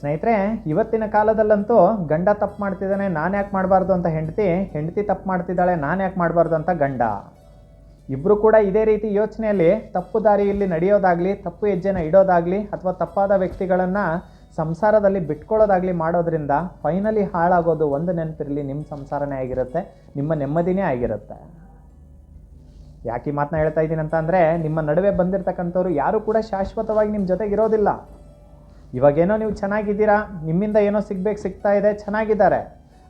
ಸ್ನೇಹಿತರೆ, ಇವತ್ತಿನ ಕಾಲದಲ್ಲಂತೂ ಗಂಡ ತಪ್ಪು ಮಾಡ್ತಿದ್ದಾನೆ, ನಾನು ಯಾಕೆ ಮಾಡಬಾರ್ದು ಅಂತ ಹೆಂಡತಿ ಹೆಂಡತಿ ತಪ್ಪು ಮಾಡ್ತಿದ್ದಾಳೆ, ನಾನು ಯಾಕೆ ಮಾಡಬಾರ್ದು ಅಂತ ಗಂಡ. ಇಬ್ಬರು ಕೂಡ ಇದೇ ರೀತಿ ಯೋಚನೆಯಲ್ಲಿ ತಪ್ಪು ದಾರಿಯಲ್ಲಿ ನಡೆಯೋದಾಗಲಿ, ತಪ್ಪು ಹೆಜ್ಜೆನ ಇಡೋದಾಗಲಿ, ಅಥವಾ ತಪ್ಪಾದ ವ್ಯಕ್ತಿಗಳನ್ನು ಸಂಸಾರದಲ್ಲಿ ಬಿಟ್ಕೊಳ್ಳೋದಾಗಲಿ ಮಾಡೋದ್ರಿಂದ ಫೈನಲಿ ಹಾಳಾಗೋದು ಒಂದು ನೆನಪಿರಲಿ ನಿಮ್ಮ ಸಂಸಾರನೇ ಆಗಿರುತ್ತೆ, ನಿಮ್ಮ ನೆಮ್ಮದಿನೇ ಆಗಿರುತ್ತೆ. ಯಾಕೆ ಮಾತನ್ನ ಹೇಳ್ತಾ ಇದ್ದೀನಿ ಅಂತ ಅಂದರೆ, ನಿಮ್ಮ ನಡುವೆ ಬಂದಿರತಕ್ಕಂಥವ್ರು ಯಾರೂ ಕೂಡ ಶಾಶ್ವತವಾಗಿ ನಿಮ್ಮ ಜೊತೆಗೆ ಇರೋದಿಲ್ಲ ಇವಾಗೇನೋ ನೀವು ಚೆನ್ನಾಗಿದ್ದೀರಾ? ನಿಮ್ಮಿಂದ ಏನೋ ಸಿಗ್ಬೇಕು, ಸಿಗ್ತಾ ಇದೆ, ಚೆನ್ನಾಗಿದ್ದಾರೆ.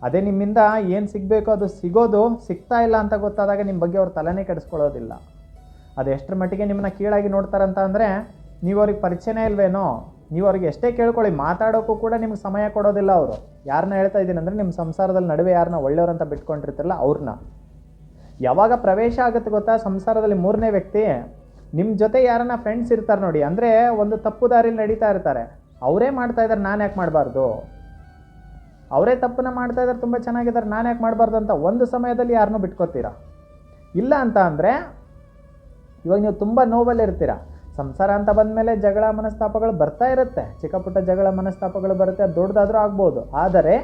ಅದೇ ನಿಮ್ಮಿಂದ ಏನು ಸಿಗಬೇಕು, ಅದು ಸಿಗೋದು ಸಿಗ್ತಾ ಇಲ್ಲ ಅಂತ ಗೊತ್ತಾದಾಗ ನಿಮ್ಮ ಬಗ್ಗೆ ಅವ್ರು ತಲೆನೇ ಕೆಡಿಸ್ಕೊಳ್ಳೋದಿಲ್ಲ. ಅದು ಎಷ್ಟರ ಮಟ್ಟಿಗೆ ನಿಮ್ಮನ್ನ ಕೀಳಾಗಿ ನೋಡ್ತಾರಂತ ಅಂದರೆ, ನೀವು ಅವ್ರಿಗೆ ಪರಿಚಯನೇ ಇಲ್ವೇನೋ? ನೀವು ಅವ್ರಿಗೆ ಎಷ್ಟೇ ಕೇಳ್ಕೊಳ್ಳಿ, ಮಾತಾಡೋಕ್ಕೂ ಕೂಡ ನಿಮ್ಗೆ ಸಮಯ ಕೊಡೋದಿಲ್ಲ ಅವರು. ಯಾರನ್ನ ಹೇಳ್ತಾ ಇದ್ದೀನಿ ಅಂದರೆ ನಿಮ್ಮ ಸಂಸಾರದಲ್ಲಿ ನಡುವೆ ಯಾರನ್ನ ಒಳ್ಳೆಯವ್ರಂತ ಬಿಟ್ಕೊಂಡಿರ್ತಿರಲ್ಲ ಅವ್ರನ್ನ ಯಾವಾಗ ಪ್ರವೇಶ ಆಗುತ್ತೆ ಗೊತ್ತಾ? ಸಂಸಾರದಲ್ಲಿ ಮೂರನೇ ವ್ಯಕ್ತಿ. ನಿಮ್ಮ ಜೊತೆ ಯಾರನ್ನ ಫ್ರೆಂಡ್ಸ್ ಇರ್ತಾರೆ ನೋಡಿ. ಅಂದರೆ ಒಂದು ತಪ್ಪು ದಾರಿಲಿ ನಡೀತಾ ಇರ್ತಾರೆ. ಅವರೇ ಮಾಡ್ತಾ ಇದ್ದಾರೆ, ನಾನು ಯಾಕೆ ಮಾಡಬಾರ್ದು? ಅವರೇ ತಪ್ಪನ್ನ ಮಾಡ್ತಾ ಇದ್ದಾರೆ, ತುಂಬ ಚೆನ್ನಾಗಿದ್ದಾರೆ, ನಾನು ಯಾಕೆ ಮಾಡಬಾರ್ದು ಅಂತ ಒಂದು ಸಮಯದಲ್ಲಿ ಯಾರನ್ನೂ ಬಿಟ್ಕೋತೀರಾ? ಇಲ್ಲ ಅಂತ ಅಂದರೆ, ಇವಾಗ ನೀವು ತುಂಬ ನೋವಲ್ಲಿರ್ತೀರ. ಸಂಸಾರ ಅಂತ ಬಂದಮೇಲೆ ಜಗಳ ಮನಸ್ತಾಪಗಳು ಬರ್ತಾ ಇರುತ್ತೆ. ಚಿಕ್ಕ ಪುಟ್ಟ ಜಗಳ ಮನಸ್ತಾಪಗಳು ಬರುತ್ತೆ ಅದು ದೊಡ್ಡದಾದರೂ ಆಗ್ಬೋದು. ಆದರೆ,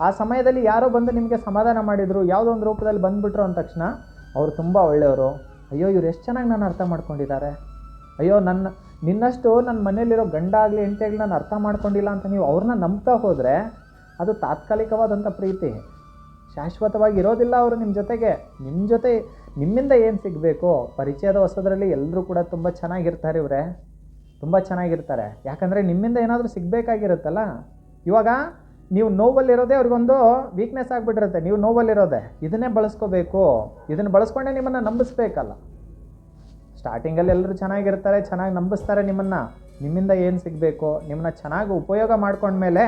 ಆ ಸಮಯದಲ್ಲಿ ಯಾರೋ ಬಂದು ನಿಮಗೆ ಸಮಾಧಾನ ಮಾಡಿದರು, ಯಾವುದೋ ಒಂದು ರೂಪದಲ್ಲಿ ಬಂದುಬಿಟ್ರು ಅಂದ ತಕ್ಷಣ, ಅವರು ತುಂಬ ಒಳ್ಳೆಯವರು. ಅಯ್ಯೋ, ಇವ್ರು ಎಷ್ಟು ಚೆನ್ನಾಗಿ ನಾನು ಅರ್ಥ ಮಾಡ್ಕೊಂಡಿದ್ದಾರೆ? ಅಯ್ಯೋ, ನನ್ನ ನಿನ್ನಷ್ಟು ನನ್ನ ಮನೆಯಲ್ಲಿರೋ ಗಂಡ ಆಗಲಿ, ಹೆಂಡತಿ ನಾನು ಅರ್ಥ ಮಾಡ್ಕೊಂಡಿಲ್ಲ ಅಂತ ನೀವು ಅವ್ರನ್ನ ನಂಬ್ತಾ ಹೋದರೆ ಅದು ತಾತ್ಕಾಲಿಕವಾದಂಥ ಪ್ರೀತಿ. ಶಾಶ್ವತವಾಗಿ ಇರೋದಿಲ್ಲ ಅವರು ನಿಮ್ಮ ಜೊತೆಗೆ. ನಿಮ್ಮ ಜೊತೆ ನಿಮ್ಮಿಂದ ಏನು ಸಿಗಬೇಕು? ಪರಿಚಯದ ಹೊಸದರಲ್ಲಿ ಎಲ್ಲರೂ ಕೂಡ ತುಂಬ ಚೆನ್ನಾಗಿರ್ತಾರೆ ಇವರೇ. ತುಂಬ ಚೆನ್ನಾಗಿರ್ತಾರೆ. ಯಾಕಂದರೆ ನಿಮ್ಮಿಂದ ಏನಾದರೂ ಸಿಗಬೇಕಾಗಿರುತ್ತಲ್ಲ? ಇವಾಗ ನೀವು ನೋವಲ್ಲಿರೋದೇ ಅವ್ರಿಗೊಂದು ವೀಕ್ನೆಸ್ ಆಗಿಬಿಟ್ಟಿರುತ್ತೆ. ನೀವು ನೋವಲ್ಲಿರೋದೆ. ಇದನ್ನೇ ಬಳಸ್ಕೋಬೇಕು. ಇದನ್ನು ಬಳಸ್ಕೊಂಡೇ ನಿಮ್ಮನ್ನು ನಂಬಿಸ್ಬೇಕಲ್ಲ. ಸ್ಟಾರ್ಟಿಂಗಲ್ಲಿ ಎಲ್ಲರೂ ಚೆನ್ನಾಗಿರ್ತಾರೆ, ಚೆನ್ನಾಗಿ ನಂಬಿಸ್ತಾರೆ ನಿಮ್ಮನ್ನು. ನಿಮ್ಮಿಂದ ಏನು ಸಿಗಬೇಕು ನಿಮ್ಮನ್ನ ಚೆನ್ನಾಗಿ ಉಪಯೋಗ ಮಾಡ್ಕೊಂಡ್ಮೇಲೆ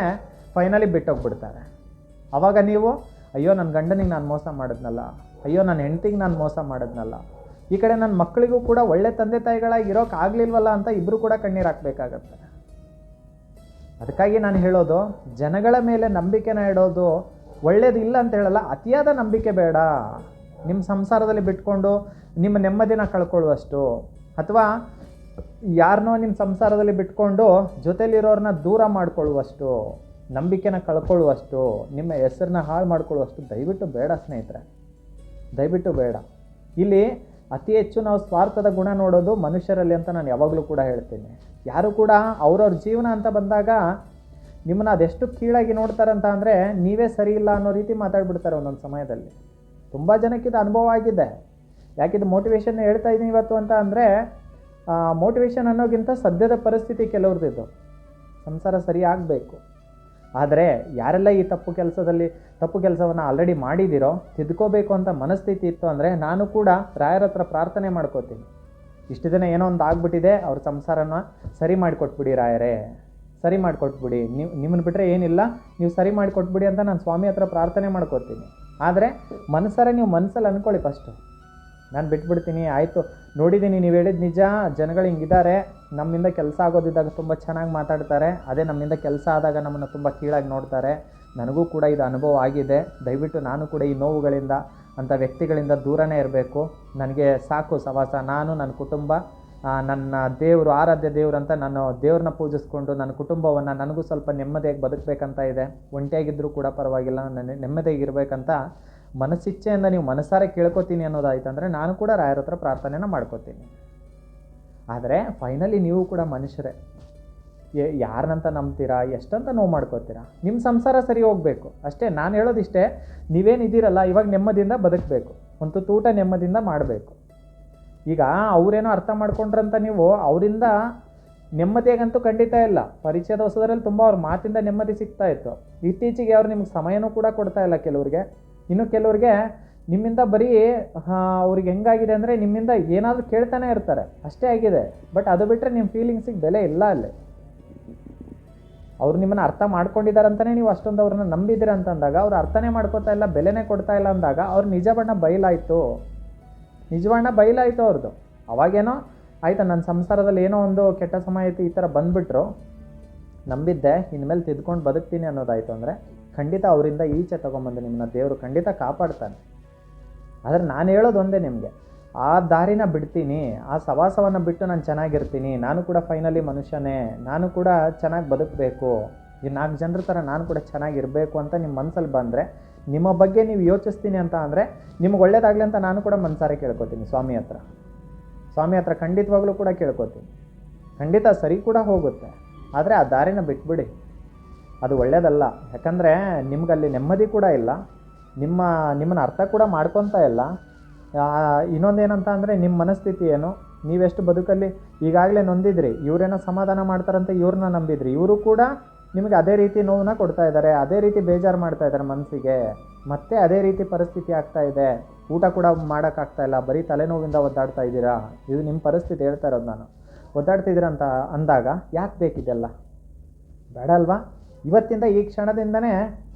ಫೈನಲಿ ಬಿಟ್ಟೋಗ್ಬಿಡ್ತಾರೆ. ಆವಾಗ ನೀವು, ಅಯ್ಯೋ ನನ್ನ ಗಂಡನಿಗೆ ನಾನು ಮೋಸ ಮಾಡಿದ್ನಲ್ಲ. ಅಯ್ಯೋ ನನ್ನ ಹೆಂಡತಿಗೆ ನಾನು ಮೋಸ ಮಾಡಿದ್ನಲ್ಲ. ಈ ಕಡೆ ನನ್ನ ಮಕ್ಕಳಿಗೂ ಕೂಡ ಒಳ್ಳೆ ತಂದೆ ತಾಯಿಗಳಾಗಿ ಇರೋಕೆ ಆಗಲಿಲ್ವಲ್ಲ ಅಂತ ಇಬ್ಬರು ಕೂಡ ಕಣ್ಣೀರು ಹಾಕಬೇಕಾಗತ್ತೆ. ಅದಕ್ಕಾಗಿ ನಾನು ಹೇಳೋದು, ಜನಗಳ ಮೇಲೆ ನಂಬಿಕೆನ ಇಡೋದು ಒಳ್ಳೇದಿಲ್ಲ ಅಂತ ಹೇಳಲ್ಲ, ಅತಿಯಾದ ನಂಬಿಕೆ ಬೇಡ. ನಿಮ್ಮ ಸಂಸಾರದಲ್ಲಿ ಬಿಟ್ಕೊಂಡು ನಿಮ್ಮ ನೆಮ್ಮದಿನ ಕಳ್ಕೊಳ್ಳುವಷ್ಟು. ಅಥವಾ ಯಾರನ್ನೋ ನಿಮ್ಮ ಸಂಸಾರದಲ್ಲಿ ಬಿಟ್ಕೊಂಡು ಜೊತೆಲಿರೋರನ್ನ ದೂರ ಮಾಡಿಕೊಳ್ಳುವಷ್ಟು, ನಂಬಿಕೆನ ಕಳ್ಕೊಳ್ಳುವಷ್ಟು, ನಿಮ್ಮ ಹೆಸರನ್ನ ಹಾಳು ಮಾಡ್ಕೊಳ್ಳುವಷ್ಟು ದಯವಿಟ್ಟು ಬೇಡ ಸ್ನೇಹಿತರೆ. ದಯವಿಟ್ಟು ಬೇಡ. ಇಲ್ಲಿ ಅತಿ ಹೆಚ್ಚು ನಾವು ಸ್ವಾರ್ಥದ ಗುಣ ನೋಡೋದು ಮನುಷ್ಯರಲ್ಲಿ ಅಂತ ನಾನು ಯಾವಾಗಲೂ ಕೂಡ ಹೇಳ್ತೀನಿ. ಯಾರು ಕೂಡ ಅವ್ರವ್ರ ಜೀವನ ಅಂತ ಬಂದಾಗ ನಿಮ್ಮನ್ನ ಅದೆಷ್ಟು ಕೀಳಾಗಿ ನೋಡ್ತಾರೆ ಅಂತ ಅಂದರೆ ನೀವೇ ಸರಿ ಇಲ್ಲ ಅನ್ನೋ ರೀತಿ ಮಾತಾಡ್ಬಿಡ್ತಾರೆ ಒಂದೊಂದು ಸಮಯದಲ್ಲಿ. ತುಂಬ ಜನಕ್ಕೆ ಇದು ಅನುಭವ ಆಗಿದೆ. ಯಾಕಿದು ಮೋಟಿವೇಶನ್ ಹೇಳ್ತಾ ಇದ್ದೀನಿ ಇವತ್ತು ಅಂತ ಅಂದರೆ ಮೋಟಿವೇಶನ್ ಅನ್ನೋಗಿಂತ ಸದ್ಯದ ಪರಿಸ್ಥಿತಿ ಕೆಲವ್ರದ್ದು ಸಂಸಾರ ಸರಿ ಆಗಬೇಕು. ಆದರೆ ಯಾರೆಲ್ಲ ಈ ತಪ್ಪು ಕೆಲಸದಲ್ಲಿ, ತಪ್ಪು ಕೆಲಸವನ್ನು ಆಲ್ರೆಡಿ ಮಾಡಿದ್ದೀರೋ ತಿದ್ಕೋಬೇಕು ಅಂತ ಮನಸ್ಥಿತಿ ಇತ್ತು ಅಂದರೆ ನಾನು ಕೂಡ ರಾಯರ ಹತ್ರ ಪ್ರಾರ್ಥನೆ ಮಾಡ್ಕೋತೀನಿ. ಇಷ್ಟು ದಿನ ಏನೋ ಒಂದು ಆಗ್ಬಿಟ್ಟಿದೆ, ಅವ್ರ ಸಂಸಾರನ ಸರಿ ಮಾಡಿಕೊಟ್ಬಿಡಿ ರಾಯರೇ. ಸರಿ ಮಾಡಿಕೊಟ್ಬಿಡಿ. ನೀವು ನಿಮ್ಮನ್ನು ಬಿಟ್ಟರೆ ಏನಿಲ್ಲ, ನೀವು ಸರಿ ಮಾಡಿಕೊಟ್ಬಿಡಿ ಅಂತ ನಾನು ಸ್ವಾಮಿ ಹತ್ರ ಪ್ರಾರ್ಥನೆ ಮಾಡ್ಕೋತೀನಿ. ಆದರೆ ಮನಸ್ಸಾರೆ ನೀವು ಮನಸ್ಸಲ್ಲಿ ಅಂದ್ಕೊಳ್ಳಿ ಫಸ್ಟು ನಾನು ಬಿಟ್ಬಿಡ್ತೀನಿ, ಆಯಿತು. ನೋಡಿದ್ದೀನಿ ನೀವು ಹೇಳಿದ ನಿಜ. ಜನಗಳು ಹಿಂಗಿದ್ದಾರೆ ನಮ್ಮಿಂದ ಕೆಲಸ ಆಗೋದಿದ್ದಾಗ ತುಂಬ ಚೆನ್ನಾಗಿ ಮಾತಾಡ್ತಾರೆ. ಅದೇ ನಮ್ಮಿಂದ ಕೆಲಸ ಆದಾಗ ನಮ್ಮನ್ನು ತುಂಬ ಕೀಳಾಗಿ ನೋಡ್ತಾರೆ. ನನಗೂ ಕೂಡ ಇದು ಅನುಭವ ಆಗಿದೆ. ದಯವಿಟ್ಟು ನಾನು ಕೂಡ ಈ ನೋವುಗಳಿಂದ, ಅಂಥ ವ್ಯಕ್ತಿಗಳಿಂದ ದೂರನೇ ಇರಬೇಕು. ನನಗೆ ಸಾಕು ಸವಾಸ. ನಾನು ನನ್ನ ಕುಟುಂಬ ನನ್ನ ದೇವರು, ಆರಾಧ್ಯ ದೇವರು ಅಂತ ನಾನು ದೇವ್ರನ್ನ ಪೂಜಿಸ್ಕೊಂಡು ನನ್ನ ಕುಟುಂಬವನ್ನು ನನಗೂ ಸ್ವಲ್ಪ ನೆಮ್ಮದಿಯಾಗಿ ಬದುಕಬೇಕಂತ ಇದೆ. ಒಂಟಿಯಾಗಿದ್ದರೂ ಕೂಡ ಪರವಾಗಿಲ್ಲ, ನನ್ನ ನೆಮ್ಮದಿಯಾಗಿರ್ಬೇಕಂತ ಮನಸ್ಸಿಚ್ಛೆಯಿಂದ ನೀವು ಮನಸ್ಸಾರೆ ಕೇಳ್ಕೊತೀನಿ ಅನ್ನೋದಾಯ್ತಂದರೆ ನಾನು ಕೂಡ ರಾಯರ ಹತ್ರ ಪ್ರಾರ್ಥನೆನ ಮಾಡ್ಕೋತೀನಿ. ಆದರೆ ಫೈನಲಿ ನೀವು ಕೂಡ ಮನುಷ್ಯರೇ. ಯಾರನ್ನಂತ ನಂಬ್ತೀರಾ? ಎಷ್ಟಂತ ನೋವು ಮಾಡ್ಕೋತೀರಾ? ನಿಮ್ಮ ಸಂಸಾರ ಸರಿ ಹೋಗಬೇಕು. ಅಷ್ಟೇ, ನಾನು ಹೇಳೋದಿಷ್ಟೇ, ನೀವೇನಿದ್ದೀರಲ್ಲ, ಇವಾಗ ನೆಮ್ಮದಿಯಿಂದ ಬದುಕಬೇಕು. ಒಂದು ತೂಟ ನೆಮ್ಮದಿಯಿಂದ ಮಾಡಬೇಕು. ಈಗ ಅವರೇನೋ ಅರ್ಥ ಮಾಡ್ಕೊಂಡ್ರಂತ ನೀವು ಅವರಿಂದ ನೆಮ್ಮದಿಯಾಗಂತೂ ಖಂಡಿತ ಇಲ್ಲ. ಪರಿಚಯದ ಹೊಸದರಲ್ಲಿ ತುಂಬ ಅವ್ರ ಮಾತಿಂದ ನೆಮ್ಮದಿ ಸಿಗ್ತಾ ಇತ್ತು. ಇತ್ತೀಚೆಗೆ ಅವ್ರು ನಿಮ್ಗೆ ಸಮಯನೂ ಕೂಡ ಕೊಡ್ತಾ ಇಲ್ಲ ಕೆಲವ್ರಿಗೆ. ಇನ್ನು ಕೆಲವ್ರಿಗೆ ನಿಮ್ಮಿಂದ ಬರೀ ಅವ್ರಿಗೆ ಹೆಂಗಾಗಿದೆ ಅಂದರೆ ನಿಮ್ಮಿಂದ ಏನಾದರೂ ಕೇಳ್ತಾನೆ ಇರ್ತಾರೆ. ಅಷ್ಟೇ ಆಗಿದೆ. ಬಟ್ ಅದು ಬಿಟ್ಟರೆ ನಿಮ್ಮ ಫೀಲಿಂಗ್ಸಿಗೆ ಬೆಲೆ ಇಲ್ಲ ಅಲ್ಲಿ. ಅವ್ರು ನಿಮ್ಮನ್ನು ಅರ್ಥ ಮಾಡ್ಕೊಂಡಿದ್ದಾರೆ ಅಂತಲೇ ನೀವು ಅಷ್ಟೊಂದು ಅವ್ರನ್ನ ನಂಬಿದ್ದೀರ ಅಂತಂದಾಗ, ಅವ್ರು ಅರ್ಥನೇ ಮಾಡ್ಕೋತಾ ಇಲ್ಲ, ಬೆಲೆನೇ ಕೊಡ್ತಾ ಇಲ್ಲ ಅಂದಾಗ ಅವ್ರು ನಿಜ ಬಣ್ಣ ಬಯಲಾಯಿತು ನಿಜ ಬಣ್ಣ ಬಯಲಾಯಿತು ಅವ್ರದ್ದು ಅವಾಗೇನೋ ಆಯ್ತಾ ನನ್ನ ಸಂಸಾರದಲ್ಲಿ ಏನೋ ಒಂದು ಕೆಟ್ಟ ಸಮಯ ಐತಿ ಈ ಥರ ಬಂದುಬಿಟ್ರು. ನಂಬಿದ್ದೆ, ಇನ್ಮೇಲೆ ತಿದ್ಕೊಂಡು ಬದುಕ್ತೀನಿ ಅನ್ನೋದಾಯಿತು ಅಂದರೆ ಖಂಡಿತ ಅವರಿಂದ ಈಚೆ ತೊಗೊಂಬಂದು ನಿಮ್ಮನ್ನ ದೇವರು ಖಂಡಿತ ಕಾಪಾಡ್ತಾನೆ. ಆದರೆ ನಾನು ಹೇಳೋದು ಒಂದೇ ನಿಮಗೆ, ಆ ದಾರಿನ ಬಿಡ್ತೀನಿ, ಆ ಸವಾಸವನ್ನು ಬಿಟ್ಟು ನಾನು ಚೆನ್ನಾಗಿರ್ತೀನಿ, ನಾನು ಕೂಡ ಫೈನಲಿ ಮನುಷ್ಯನೇ, ನಾನು ಕೂಡ ಚೆನ್ನಾಗಿ ಬದುಕಬೇಕು, ಈ ನಾಲ್ಕು ಜನರ ಥರ ನಾನು ಕೂಡ ಚೆನ್ನಾಗಿರಬೇಕು ಅಂತ ನಿಮ್ಮ ಮನಸ್ಸಲ್ಲಿ ಬಂದರೆ ನಿಮ್ಮ ಬಗ್ಗೆ ನೀವು ಯೋಚಿಸ್ತೀನಿ ಅಂತ ಅಂದರೆ ನಿಮ್ಗೆ ಒಳ್ಳೇದಾಗಲಿ ಅಂತ ನಾನು ಕೂಡ ಮನಸಾರೆ ಕೇಳ್ಕೊತೀನಿ ಸ್ವಾಮಿ ಹತ್ರ. ಸ್ವಾಮಿ ಹತ್ರ ಖಂಡಿತವಾಗ್ಲೂ ಕೂಡ ಕೇಳ್ಕೊತೀನಿ. ಖಂಡಿತ ಸರಿ ಕೂಡ ಹೋಗುತ್ತೆ. ಆದರೆ ಆ ದಾರಿನ ಬಿಟ್ಬಿಡಿ. ಅದು ಒಳ್ಳೆಯದಲ್ಲ ಯಾಕಂದರೆ ನಿಮಗಲ್ಲಿ ನೆಮ್ಮದಿ ಕೂಡ ಇಲ್ಲ. ನಿಮ್ಮ, ನಿಮ್ಮನ್ನು ಅರ್ಥ ಕೂಡ ಮಾಡ್ಕೊತಾ ಇಲ್ಲ. ಇನ್ನೊಂದೇನಂತ ಅಂದರೆ ನಿಮ್ಮ ಮನಸ್ಥಿತಿ ಏನು? ನೀವೆಷ್ಟು ಬದುಕಲ್ಲಿ ಈಗಾಗಲೇ ನೊಂದಿದ್ರಿ. ಇವರೇನೋ ಸಮಾಧಾನ ಮಾಡ್ತಾರಂತ ಇವ್ರನ್ನ ನಂಬಿದ್ರಿ. ಇವರು ಕೂಡ ನಿಮಗೆ ಅದೇ ರೀತಿ ನೋವನ್ನ ಕೊಡ್ತಾ ಇದ್ದಾರೆ, ಅದೇ ರೀತಿ ಬೇಜಾರು ಮಾಡ್ತಾ ಇದ್ದಾರೆ ಮನಸ್ಸಿಗೆ. ಮತ್ತೆ ಅದೇ ರೀತಿ ಪರಿಸ್ಥಿತಿ ಆಗ್ತಾ ಇದೆ. ಊಟ ಕೂಡ ಮಾಡೋಕ್ಕಾಗ್ತಾ ಇಲ್ಲ. ಬರೀ ತಲೆನೋವಿಂದ ಒದ್ದಾಡ್ತಾ ಇದ್ದೀರಾ? ಇದು ನಿಮ್ಮ ಪರಿಸ್ಥಿತಿ ಹೇಳ್ತಾ ಇರೋದು ನಾನು. ಒದ್ದಾಡ್ತಿದ್ದೀರ ಅಂತ ಅಂದಾಗ ಯಾಕೆ ಬೇಕಿದೆಲ್ಲ? ಬೇಡ ಅಲ್ವಾ? ಇವತ್ತಿಂದ ಈ ಕ್ಷಣದಿಂದನೇ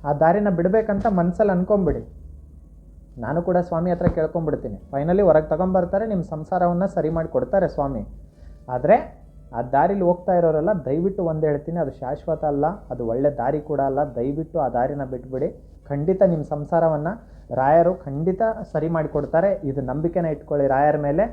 ಆ ದಾರಿನ ಬಿಡಬೇಕಂತ ಮನಸ್ಸಲ್ಲಿ ಅನ್ಕೊಂಬಿಡಿ. ನಾನು ಕೂಡ ಸ್ವಾಮಿ ಹತ್ರ ಕೇಳ್ಕೊಂಬಿಡ್ತೀನಿ. ಫೈನಲಿ ಹೊರಗೆ ತಗೊಂಬರ್ತಾರೆ ನಿಮ್ಮ ಸಂಸಾರವನ್ನು ಸರಿ ಮಾಡಿ ಕೊಡ್ತಾರೆ ಸ್ವಾಮಿ. ಆದರೆ ಆ ದಾರಿಲಿ ಹೋಗ್ತಾ ಇರೋರೆಲ್ಲ ದಯವಿಟ್ಟು ಒಂದು ಹೇಳ್ತೀನಿ, ಅದು ಶಾಶ್ವತ ಅಲ್ಲ, ಅದು ಒಳ್ಳೆ ದಾರಿ ಕೂಡ ಅಲ್ಲ. ದಯವಿಟ್ಟು ಆ ದಾರಿನ ಬಿಟ್ಬಿಡಿ. ಖಂಡಿತ ನಿಮ್ಮ ಸಂಸಾರವನ್ನು ರಾಯರು ಖಂಡಿತ ಸರಿ ಮಾಡಿಕೊಡ್ತಾರೆ. ಇದು ನಂಬಿಕೆನ ಇಟ್ಕೊಳ್ಳಿ ರಾಯರ ಮೇಲೆ.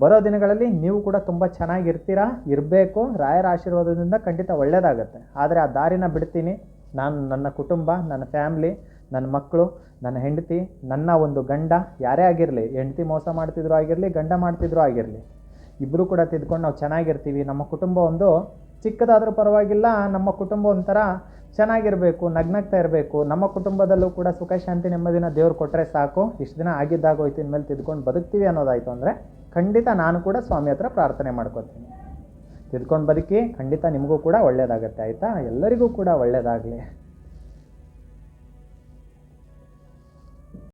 ಬರೋ ದಿನಗಳಲ್ಲಿ ನೀವು ಕೂಡ ತುಂಬ ಚೆನ್ನಾಗಿರ್ತೀರಾ? ಇರಬೇಕು. ರಾಯರ ಆಶೀರ್ವಾದದಿಂದ ಖಂಡಿತ ಒಳ್ಳೆಯದಾಗುತ್ತೆ ಆದರೆ ಆ ದಾರಿನ ಬಿಡ್ತೀನಿ. ನಾನು ನನ್ನ ಕುಟುಂಬ, ನನ್ನ ಫ್ಯಾಮ್ಲಿ, ನನ್ನ ಮಕ್ಕಳು ನನ್ನ ಹೆಂಡತಿ, ನನ್ನ ಒಂದು ಗಂಡ, ಯಾರೇ ಆಗಿರಲಿ, ಹೆಂಡತಿ ಮೋಸ ಮಾಡ್ತಿದ್ರು ಆಗಿರಲಿ, ಗಂಡ ಮಾಡ್ತಿದ್ರು ಆಗಿರಲಿ ಇಬ್ಬರು ಕೂಡ ತಿದ್ಕೊಂಡು ನಾವು ಚೆನ್ನಾಗಿರ್ತೀವಿ. ನಮ್ಮ ಕುಟುಂಬ ಒಂದು ಚಿಕ್ಕದಾದರೂ ಪರವಾಗಿಲ್ಲ, ನಮ್ಮ ಕುಟುಂಬ ಒಂಥರ ಚೆನ್ನಾಗಿರಬೇಕು, ನಗ್ನಗ್ತಾ ಇರಬೇಕು. ನಮ್ಮ ಕುಟುಂಬದಲ್ಲೂ ಕೂಡ ಸುಖ, ಶಾಂತಿ, ನೆಮ್ಮದಿನ ದೇವ್ರು ಕೊಟ್ಟರೆ ಸಾಕು. ಇಷ್ಟು ದಿನ ಆಗಿದ್ದಾಗೋಯ್ತು, ಇನ್ಮೇಲೆ ತಿದ್ಕೊಂಡು ಬದುಕ್ತೀವಿ ಅನ್ನೋದಾಯಿತು ಅಂದರೆ ಖಂಡಿತ ನಾನು ಕೂಡ ಸ್ವಾಮಿ ಹತ್ರ ಪ್ರಾರ್ಥನೆ ಮಾಡ್ಕೋತೀನಿ. ತಿದ್ಕೊಂಡು ಬದುಕಿ ಖಂಡಿತ ನಿಮಗೂ ಕೂಡ ಒಳ್ಳೆಯದಾಗುತ್ತೆ ಆಯಿತಾ? ಎಲ್ಲರಿಗೂ ಕೂಡ ಒಳ್ಳೆಯದಾಗಲಿ